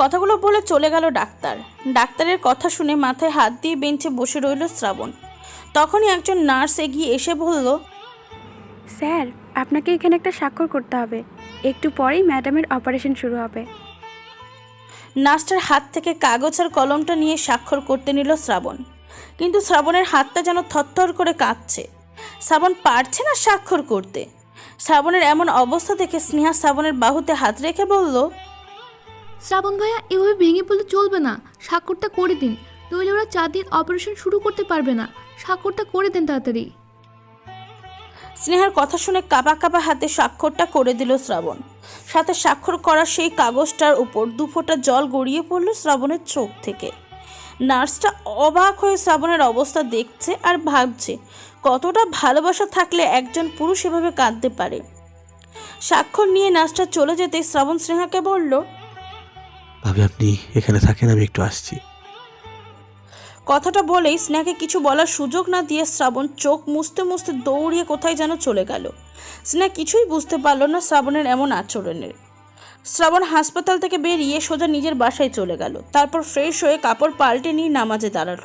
কথাগুলো বলে চলে গেল ডাক্তার। ডাক্তারের কথা শুনে মাথায় হাত দিয়ে বেঞ্চে বসে রইল শ্রাবণ। তখনই একজন নার্স এগিয়ে এসে বলল স্যার আপনাকে এখানে একটা স্বাক্ষর করতে হবে। একটু পরেই ম্যাডামের অপারেশন শুরু হবে। নার্সটার হাত থেকে কাগজ আর কলমটা নিয়ে স্বাক্ষর করতে নিল শ্রাবণ। কিন্তু শ্রাবণের হাতটা যেন থরথর করে কাঁপছে। শ্রাবণ পারছে না স্বাক্ষর করতে। শ্রাবণের এমন অবস্থা দেখে স্নেহা শ্রাবণের বাহুতে হাত রেখে বলল শ্রাবণ ভাইয়া এভাবে ভেঙে পড়লে চলবে না। স্বাক্ষরটা করে দিন। নইলে ওরা চার দিন অপারেশন শুরু করতে পারবে না। স্বাক্ষরটা করে দিন তাড়াতাড়ি। স্নেহার কথা শুনে কাপা কাপা হাতে স্বাক্ষরটা করে দিল শ্রাবণ। সাথে স্বাক্ষর করা সেই কাগজটার উপর দু ফোঁটা জল গড়িয়ে পড়ল শ্রাবণের চোখ থেকে। নার্সটা অবাক হয়ে শ্রাবণের অবস্থা দেখছে আর ভাবছে কতটা ভালোবাসা থাকলে একজন পুরুষ এভাবে কাঁদতে পারে? স্বাক্ষর নিয়ে নাচটা চলে যেতে শ্রাবণ স্নেহাকে বলল ভাবি আপনি এখানে থাকেন আমি একটু আসছি। কথাটা বলেই স্নেহাকে কিছু বলার সুযোগ না দিয়ে শ্রাবণ চোখ মুছতে মুছতে দৌড়িয়ে কোথায় যেন চলে গেল। স্নেহা কিছুই বুঝতে পারল না শ্রাবণের এমন আচরণের। শ্রাবণ হাসপাতাল থেকে বেরিয়ে সোজা নিজের বাসায় চলে গেল। তারপর ফ্রেশ হয়ে কাপড় পাল্টে নিয়ে নামাজে দাঁড়াল।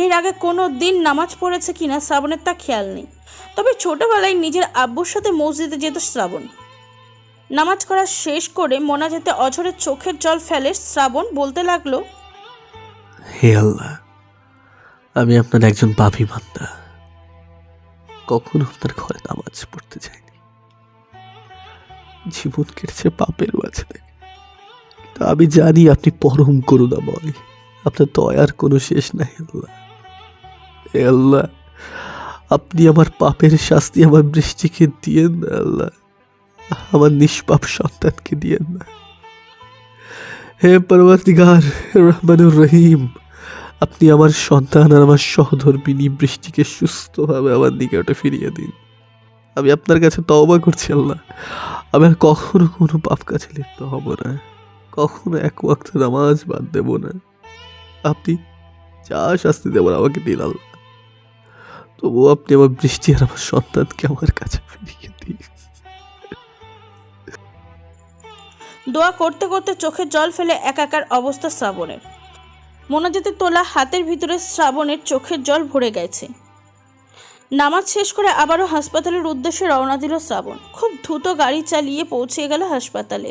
এর আগে কোনো দিন নামাজ পড়েছে কিনা শ্রাবণের তা খেয়াল নেই। তবে ছোটবেলায় নিজের আব্বুর সাথে মসজিদে যেত শ্রাবণ। নামাজ করা শেষ করে মোনাজেতে অঝরে চোখের জল ফেলে শ্রাবণ বলতে লাগল, হে আল্লাহ, আমি আপনার একজন পাপি বান্দা। কখন আপনার ঘরে নামাজ পড়তে যাইনি জীবন কেটেছে পাপের মাঝে কিন্তু আমি জানি আপনি পরম করুণাময়। আপনার দয়ার কোনো শেষ নাই, আল্লাহ। আল্লাহ, আপনি আমার পাপের শাস্তি আমার বৃষ্টিকে দিয়েন না, আল্লাহ। আমার নিষ্পাপ সন্তানকে দিয়েন না। হে পরবর্তীগার রহমানুর রহিম, আপনি আমার সন্তান আর আমার সহধর্মিনী বৃষ্টিকে সুস্থভাবে আমার নিকটে ফিরিয়ে দিন। আমি আপনার কাছে তওবা করছি, আল্লাহ। আমি আর কখনো কোনো পাপ কাছে লিপ্ত হব না। কখনো এক ওয়াক্ত নামাজ বাদ দেব না। আপনি যা শাস্তি দেবেন আমাকে দিন আল্লাহ। তবুও আপনি আমার বৃষ্টি আর আমার সন্তানকে আমার কাছে ফিরিয়ে দিন। দোয়া করতে করতে চোখের জল ফেলে একাকার অবস্থা শ্রাবণের। মোনাজাতে তোলা হাতের ভিতরে শ্রাবণের চোখের জল ভরে গেছে। নামাজ শেষ করে আবারও হাসপাতালের উদ্দেশ্যে রওনা দিল শ্রাবণ। খুব দ্রুত গাড়ি চালিয়ে পৌঁছে গেল হাসপাতালে।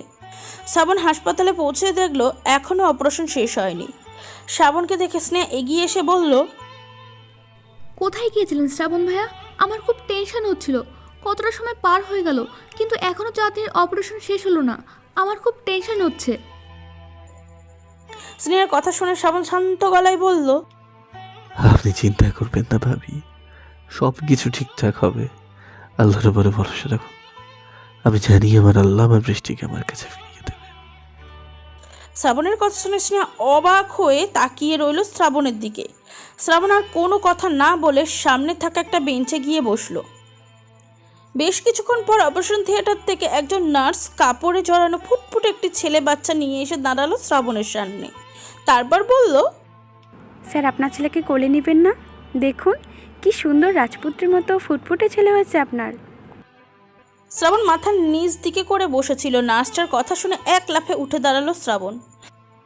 শ্রাবণ হাসপাতালে পৌঁছে দেখল এখনও অপারেশন শেষ হয়নি। শ্রাবণকে দেখে স্নেহ এগিয়ে এসে বলল কোথায় গিয়েছিলেন শ্রাবণ ভাইয়া? আমার খুব টেনশন হচ্ছিল। কতটা সময় পার হয়ে গেল কিন্তু এখনও চার দিনের অপারেশন শেষ হলো না। আমার খুব টেনশন হচ্ছে। স্নেহের কথা শুনে শ্রাবণ শান্ত গলায় বলল আপনি চিন্তা করবেন না ভাবি। সব কিছু ঠিকঠাক হবে। আল্লাহর উপরে ভরসা রাখুন আমি জানি আমার আল্লাহ আমার বৃষ্টিকে আমার কাছে ফিরিয়ে দেবে। শ্রাবণের কথা শুনে স্নেহা অবাক হয়ে তাকিয়ে রইল শ্রাবণের দিকে। শ্রাবণ আর কোনো কথা না বলে সামনে থাকা একটা বেঞ্চে গিয়ে বসল। বেশ কিছুক্ষণ পর অপারেশন থিয়েটার থেকে একজন নার্স কাপড়ে জড়ানো ফুটফুট একটি ছেলে বাচ্চা নিয়ে এসে দাঁড়াল শ্রাবণের সামনে। তারপর বলল স্যার আপনার ছেলেকে কোলে নেবেন না? দেখুন। কি সুন্দর রাজপুত্রের মতো ফুটফুটে ছেলে হয়েছে আপনার। শ্রাবণ মাথার নিচ দিকে করে বসেছিল। নার্সটার কথা শুনে এক লাফে উঠে দাঁড়াল শ্রাবণ।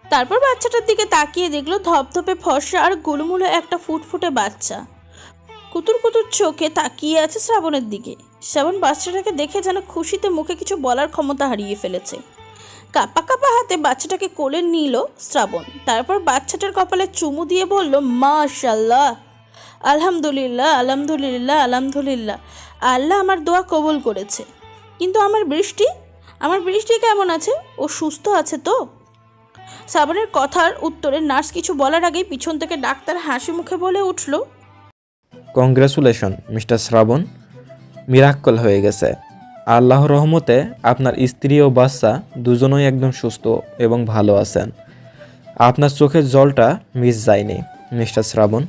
তারপর বাচ্চাটার দিকে তাকিয়ে দেখল ধপধপে ফর্সা আর গুলুমুলো একটা ফুটফুটে বাচ্চা। কুতুর কুতুর চোখে তাকিয়ে আছে শ্রাবণের দিকে। শ্রাবণ বাচ্চাটাকে দেখে যেন খুশিতে মুখে কিছু বলার ক্ষমতা হারিয়ে ফেলেছে। কাপা কাপা হাতে বাচ্চাটাকে কোলে নিল শ্রাবণ। তারপর বাচ্চাটার কপালে চুমু দিয়ে বলল মাশাল্লাহ আলহামদুলিল্লাহ আলহামদুলিল্লাহ আলহামদুলিল্লাহ। আল্লাহ আমার দোয়া কবুল করেছে। কিন্তু আমার বৃষ্টি? আমার বৃষ্টি কেমন আছে? ও সুস্থ আছে তো? শ্রাবণের কথার উত্তরে নার্স কিছু বলার আগেই পিছন থেকে ডাক্তার হাসি মুখে বলে উঠল, কংগ্রেচুলেশন, মিস্টার শ্রাবণ। মিরাক্কল হয়ে গেছে। আল্লাহ রহমতে আপনার স্ত্রী ও বাচ্চা দুজনই একদম সুস্থ এবং ভালো আছেন। আপনার চোখের জলটা মিস যায়নি, মিস্টার শ্রাবণ।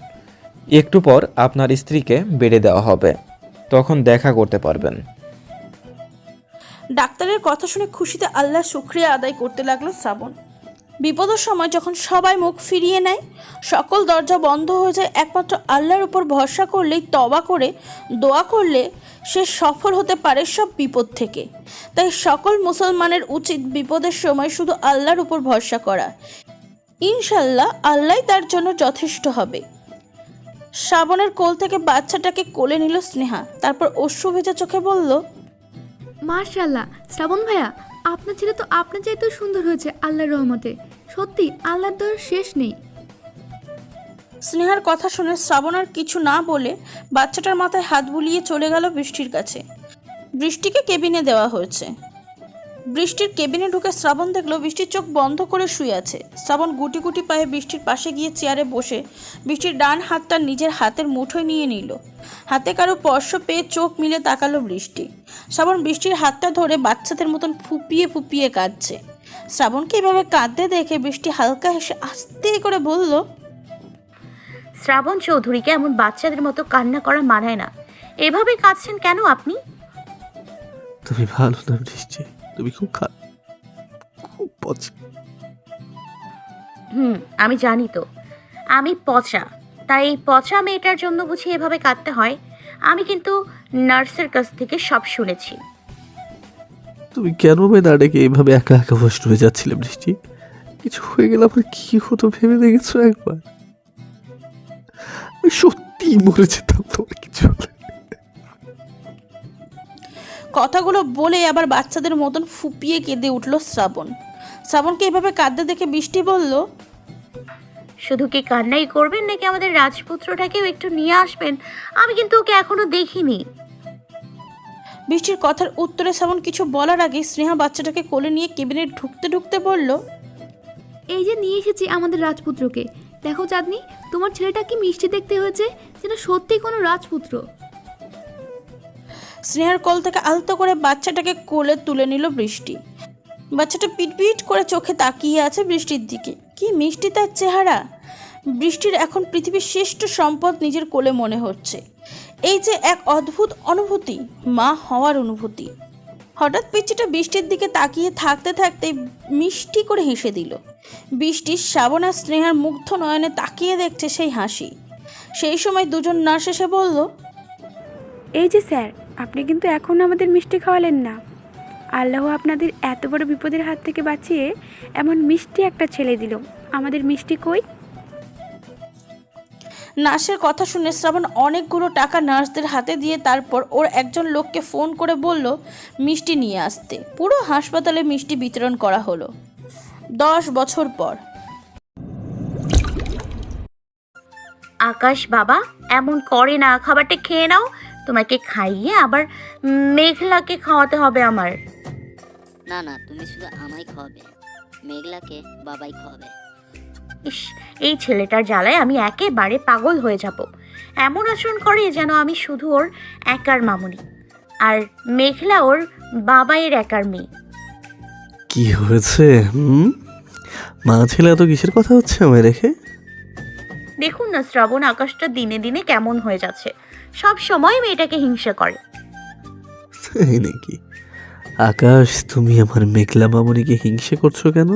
একটু পর আপনার স্ত্রীকে বেড়ে দেওয়া হবে। তখন দেখা করতে পারবেন। ডাক্তারের কথা শুনে খুশিতে আল্লাহ শুক্রিয়া আদায় করতে লাগল শ্রাবণ। বিপদের সময় যখন সবাই মুখ ফিরিয়ে নেয়, সকল দরজা বন্ধ হয়ে যায়, একমাত্র আল্লাহর উপর ভরসা করলেই তবা করে, দোয়া করলে সে সফল হতে পারে সব বিপদ থেকে। তাই সকল মুসলমানের উচিত বিপদের সময় শুধু আল্লাহর উপর ভরসা করা। ইনশাল্লাহ আল্লাহ তার জন্য যথেষ্ট হবে। শ্রাবণের কোল থেকে বাচ্চাটাকে কোলে নিল স্নেহা। তারপর অশ্রু ভেজা চোখে বলল মার্শাল্লাহ শ্রাবণ ভাইয়া আপনার ছেলে তো আপনার চাইতেও সুন্দর হয়েছে আল্লাহর রহমতে। সত্যি আল্লাহর দর শেষ নেই। স্নেহার কথা শুনে শ্রাবণ আর কিছু না বলে বাচ্চাটার মাথায় হাত বুলিয়ে চলে গেল বৃষ্টির কাছে। বৃষ্টিকে কেবিনে দেওয়া হয়েছে। বৃষ্টির কেবিনে ঢুকে শ্রাবণ দেখল বৃষ্টির চোখ বন্ধ করে শুয়ে আছে। শ্রাবণ গুটি গুটি পায়ে বৃষ্টির পাশে গিয়ে চেয়ারে বসে বৃষ্টির ডান হাতটা নিজের হাতের মুঠোয় নিয়ে নিল। হাতে কারও স্পর্শ পেয়ে চোখ মিলে তাকালো বৃষ্টি। শ্রাবণ বৃষ্টির হাতটা ধরে বাচ্চাদের মতন ফুপিয়ে ফুপিয়ে কাঁদছে। শ্রাবণকে এভাবে কাঁদতে দেখে বৃষ্টি হালকা হেসে আস্তে করে বলল শ্রাবণ চৌধুরীকে এমন বাচ্চাদের মতো কান্না করা মানায় না। এভাবে কাঁদছেন কেন আপনি? তুমি ভালো না বৃষ্টি। তুমি খুব খারাপ খুব পচা। হুম আমি জানি তো। আমি পচা তাই এই পচা মেয়েটার জন্য বুঝি এভাবে কাঁদতে হয়? আমি কিন্তু নার্সের কাছ থেকে সব শুনেছি। তুমি কেন আমায় না ডেকে এইভাবে একা একা কষ্ট হয়ে যাচ্ছিলে বৃষ্টি? কিছু হয়ে গেলে আমার কি হতো ভেবে দেখেছ একবার? আমি সত্যিই মরে যেতাম তোমার কিছু হলে। কথাগুলো বলে আবার বাচ্চাদের মতন ফুপিয়ে কেঁদে উঠল শ্রাবণ। শ্রাবণকে এভাবে কাঁদতে দেখে বৃষ্টি বলল শুধু কি কান্নাই করবেন নাকি আমাদের রাজপুত্রটাকেও একটু নিয়ে আসবেন? আমি কিন্তু ওকে এখনও দেখিনি। বৃষ্টির কথার উত্তরে শ্রাবণ কিছু বলার আগে স্নেহা বাচ্চাটাকে কোলে নিয়ে কেবিনে ঢুকতে ঢুকতে বলল এই যে নিয়ে এসেছি আমাদের রাজপুত্রকে। দেখো চাঁদনি তোমার ছেলেটা কি মিষ্টি দেখতে হয়েছে? যেন সত্যি কোনো রাজপুত্র। স্নেহার কোল থেকে আলতো করে বাচ্চাটাকে কোলে তুলে নিল বৃষ্টি। বাচ্চাটা পিটপিট করে চোখে তাকিয়ে আছে বৃষ্টির দিকে। কি মিষ্টি তার চেহারা। বৃষ্টির এখন পৃথিবীর শ্রেষ্ঠ সম্পদ নিজের কোলে মনে হচ্ছে। এই যে এক অদ্ভুত অনুভূতি, মা হওয়ার অনুভূতি। হঠাৎ পিচ্ছিটা বৃষ্টির দিকে তাকিয়ে থাকতে থাকতে মিষ্টি করে হেসে দিল। বৃষ্টির শ্রাবণ আর স্নেহার মুগ্ধ নয়নে তাকিয়ে দেখছে সেই হাসি। সেই সময় দুজন নার্স এসে বলল, এই যে স্যার আপনি কিন্তু এখন আমাদের মিষ্টি খাওয়ালেন না। আল্লাহ আপনাদের এত বড় বিপদের হাত থেকে বাঁচিয়ে এমন মিষ্টি একটা ছেলে দিল। আমাদের মিষ্টি কই? নার্সের কথা শুনে শ্রাবণ অনেকগুলো টাকা নার্সদের হাতে দিয়ে তারপর ওর একজন লোককে ফোন করে বলল মিষ্টি নিয়ে আসতে। পুরো হাসপাতালে মিষ্টি বিতরণ করা হলো। দশ বছর পর। আকাশ বাবা এমন করে না খাবারটা খেয়ে নাও। তোমাকে খাইয়ে আবার মেঘলাকে খাওয়াতে হবে আমার। না না তুমি শুধু আমায় খাওয়াবে। মেঘলাকে বাবাই খাওয়াবে। ইস এই ছেলেটার জ্বালায় আমি একেবারে পাগল হয়ে যাব। এমন আচরণ করে যেন আমি শুধু ওর একার মামুনি আর মেঘলা ওর বাবাইয়ের একার মেয়ে। কি হয়েছে হুম? মা ছেলে এত কিসের কথা হচ্ছে আমায় রেখে? দেখুন না শ্রাবণ আকাশটা দিনে দিনে কেমন হয়ে যাচ্ছে। সব সময় মেয়েটাকে হিংসা করে। তাই নাকি? আকাশ তুমি আমার মেঘলা মামনিকে হিংসে করছ কেন?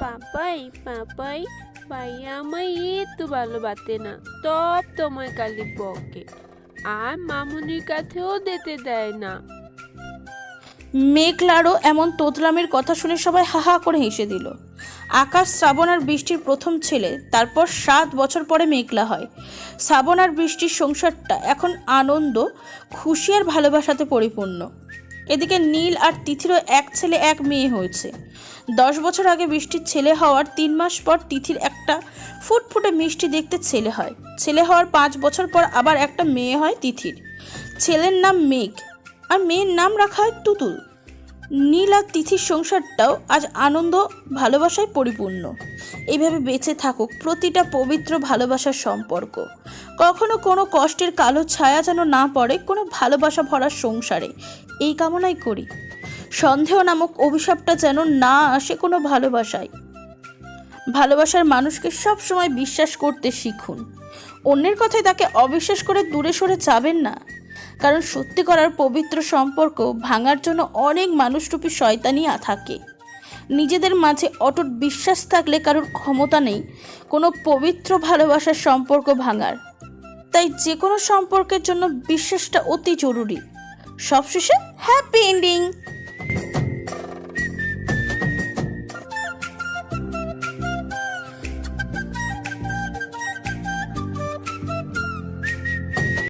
পাপাই পাপাই ভাইয়া আমায় একটু ভালোবাসে না সব তোমায় কালি বকে। আর মামুনির কাছেও যেতে দেয় না। মেঘলারও এমন তোতলামের কথা শুনে সবাই হাহা করে হেসে দিল। আকাশ শ্রাবণ আর বৃষ্টির প্রথম ছেলে, তারপর সাত বছর পরে মেঘলা হয়। শ্রাবণ আর বৃষ্টির সংসারটা এখন আনন্দ, খুশি আর ভালোবাসাতে পরিপূর্ণ। এদিকে নীল আর তিথিরও এক ছেলে, এক মেয়ে হয়েছে। দশ বছর আগে বৃষ্টির ছেলে হওয়ার তিন মাস পর তিথির একটা ফুটফুটে মিষ্টি দেখতে ছেলে হয়। ছেলে হওয়ার পাঁচ বছর পর আবার একটা মেয়ে হয় তিথির। ছেলের নাম মেঘ, আর মেয়ের নাম রাখা হয় তুতুল। নীল আর তিথির সংসারটাও আজ আনন্দ, ভালোবাসায় পরিপূর্ণ। এইভাবে বেঁচে থাকুক প্রতিটা পবিত্র ভালোবাসার সম্পর্ক। কখনো কোনো কষ্টের কালো ছায়া যেন না পড়ে কোনো ভালোবাসা ভরা সংসারে। এই কামনাই করি। সন্দেহ নামক অভিশাপটা যেন না আসে কোনো ভালোবাসায়। ভালোবাসার মানুষকে সব সময় বিশ্বাস করতে শিখুন। অন্যের কথায় তাকে অবিশ্বাস করে দূরে সরে যাবেন না। কারণ সত্যি করার পবিত্র সম্পর্ক ভাঙার জন্য অনেক মানুষরূপী শয়তানি থাকে। নিজেদের মাঝে অটুট বিশ্বাস থাকলে কারোর ক্ষমতা নেই, কোনো পবিত্র ভালোবাসার সম্পর্ক ভাঙার। তাই যে কোনো সম্পর্কের জন্য বিশ্বাসটা অতি জরুরি। সবশেষে হ্যাপি এন্ডিং